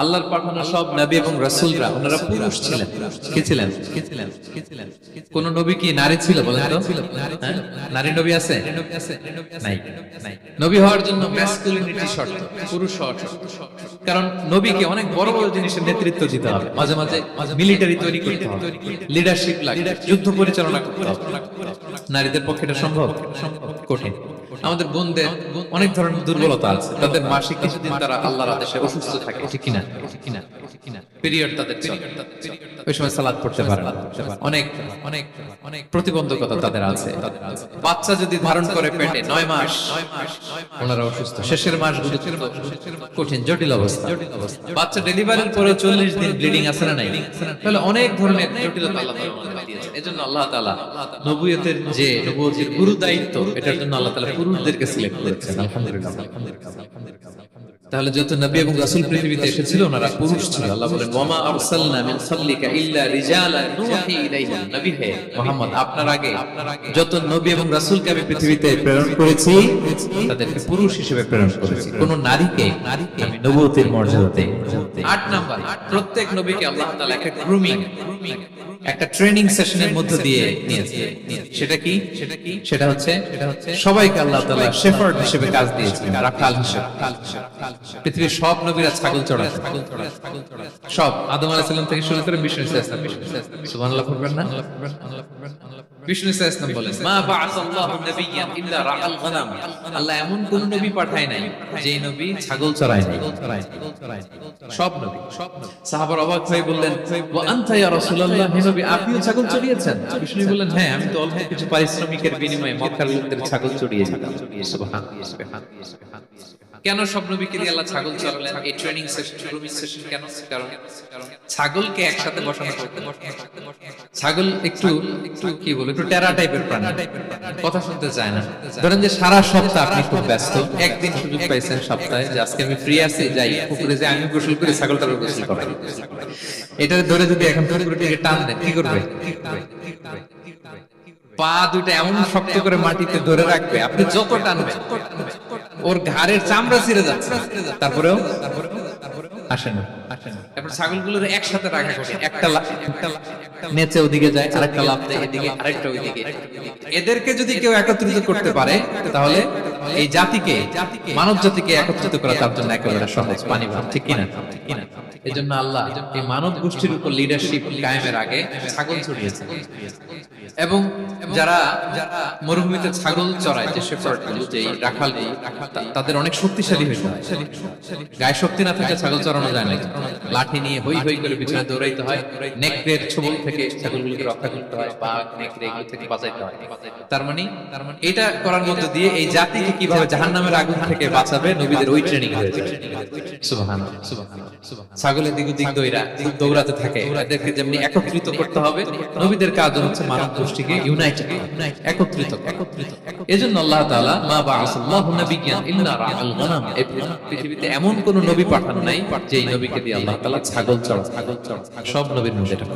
আল্লাহর পাঠানো সব নবী এবং রাসূলরা ওনারা পুরুষ ছিলেন। কি ছিলেন? কে ছিলেন? কে ছিলেন? কোন নবী কি নারী ছিল বলেন তো? নারী নবী আছে? নাই। নবী হওয়ার জন্য ম্যাসকুলিনিটি শর্ত পুরুষ হওয়ার শর্ত। কারণ নবীকে অনেক বড় বড় জিনিসের নেতৃত্ব দিতে হবে। মাঝে মাঝে মিলিটারি তৈরি করতে হবে। লিডারশিপ লাগে যুদ্ধ পরিচালনা করতে হবে। নারীদের পক্ষে এটা সম্ভব? কঠিন। আমাদের বোনদের অনেক ধরনের দুর্বলতা আছে। তাদের মাসিক কিছুদিন তারা আল্লাহর আদেশে অসুস্থ থাকে ঠিক কিনা বাচ্চা যদি করে চল্লিশ দিন ব্লিডিং আছে না নাই? তাহলে অনেক ধরনের জটিলতা এজন্য আল্লাহ তাআলা যে গুরু দায়িত্ব এটার জন্য আল্লাহ পুরুষদেরকে সিলেক্ট করেছেন। আলহামদুলিল্লাহ। তাহলে যত নবী এবং রাসূল পৃথিবীতে এসেছিল, ওনারা পুরুষ ছিল। আল্লাহ বলেন ওয়ামা আরসালনা মিন সাবলিকা ইল্লা রিজালান নুহি ইলাইহিম নবী হে মুহাম্মদ, আপনার আগে যত নবী এবং রাসূলকে আমি পৃথিবীতে প্রেরণ করেছি, তাদেরকে পুরুষ হিসেবে প্রেরণ করেছি। কোন নারীকে নারীকে আমি নবুয়তের মর্যাদা দেই আট নাম্বার, প্রত্যেক নবীকে আল্লাহ তাআলা একটা গ্রুমিং একটা ট্রেনিং সেশনের মধ্য দিয়ে নিয়েছে। সেটা কি? সেটা কি? সেটা হচ্ছে সেটা হচ্ছে সবাইকে আল্লাহ তাআলা শেফার্ড হিসেবে কাজ দিয়েছেন রাখাল হিসেবে। পৃথিবীর সব নবীরা ছাগল চড়ায় সব আদম আলাইহিস সালাম থেকে শুরু করে বিষ্ণু ইসলাম সুবহানাল্লাহ পড়বেন না? বিষ্ণু ইসলাম বলেন মা বাআসাল্লাহু নাবিয়্যান ইল্লা রাআল গনাম আল্লাহ এমন কোন নবী পাঠায় নাই যে নবী ছাগল চড়ায় নাই। সব নবী। সব নবী। সাহাবার অবাক হয়ে বললেন ওয়া আনতা ইয়া রাসূলুল্লাহ হে নবী আপনিও ছাগল চড়িয়েছেন? বিষ্ণু বললেন হ্যাঁ আমি তো অল্প কিছু পারিশ্রমিকের বিনিময়ে মক্কার লোকদের ছাগল চড়িয়েছি। সুবহানাল্লাহ কেন সব নবীকে দিয়ে আল্লাহ ছাগল চড়ালেন? এই ট্রেনিং সেশন সেশন কেন? কারণ ছাগলকে একসাথে বসানো ছাগল একটু একটু কি বলে একটু টেরা টাইপের প্রাণী কথা শুনতে চায় না। ধরেন যে সারা সপ্তাহ আপনি খুব ব্যস্ত। একদিন সুযোগ পাইছেন সপ্তাহে যে আজকে আমি ফ্রি আছি, যাই। পুকুরে যে আমি গোসল করে ছাগলটার গোসল করাই এটা ধরে যদি এখন পুকুরটিকে টান দেন কি করবে? পা দুইটা এমন শক্ত করে মাটিতে ধরে রাখবে, আপনি যত টানবেন, ওর ঘাড়ের চামড়া ছিঁড়ে যাচ্ছে। তারপরেও? না আসে না। তারপর ছাগলগুলোর একসাথে রাখা কঠিন একটা নেচে ওদিকে যায় আরেকটা লাফ দেয় এদিকে আরেকটা ওইদিকে। এদেরকে যদি কেউ একত্রিত করতে পারে তাহলে এই জাতিকে মানব জাতিকে একত্রিত করা তার জন্য একেবারে সহজ পানি ভাব ঠিক কিনা? ঠিক কিনা এই জন্য আল্লাহ এই মানব গোষ্ঠীর উপর লিডারশিপ কায়েমের আগে ছাগল ছড়িয়েছে এবং যারা যারা মরুভূমিতে ছাগল চড়ায় যে শেফার্ড যে রাখাল তাদের অনেক শক্তিশালী হয় গায়ে শক্তি না থাকলে ছাগল চড়ানো যায় না লাঠি নিয়ে হই হই করে পিছনে দৌড়াইতে হয় নেকড়ের ছবল থেকে ছাগলগুলোকে রক্ষা করতে হয় বাঘ নেকড়ে এগুলো থেকে বাঁচাইতে হয়। তার মানে তার মানে এটা করার মধ্য দিয়ে এই জাতিকে কীভাবে জাহান্নামের আগুন থেকে বাঁচাবে নবীদের ওই ট্রেনিং হয়েছে সুবহানাল্লাহ সুবহানাল্লাহ ছাগলের দিক দিক দৌড়া দৌড়াতে থাকে। এদেরকে যেমনি একত্রিত করতে হবে নবীদের কাজ হচ্ছে মানব গোষ্ঠীকে একত্রিত আল্লাহ মা পৃথিবীতে এমন কোন নবী পাঠান নাই নবীকে দিয়ে আল্লাহ ছাগল চড়া ছাগল চড়া সব নবীর মধ্যে এটা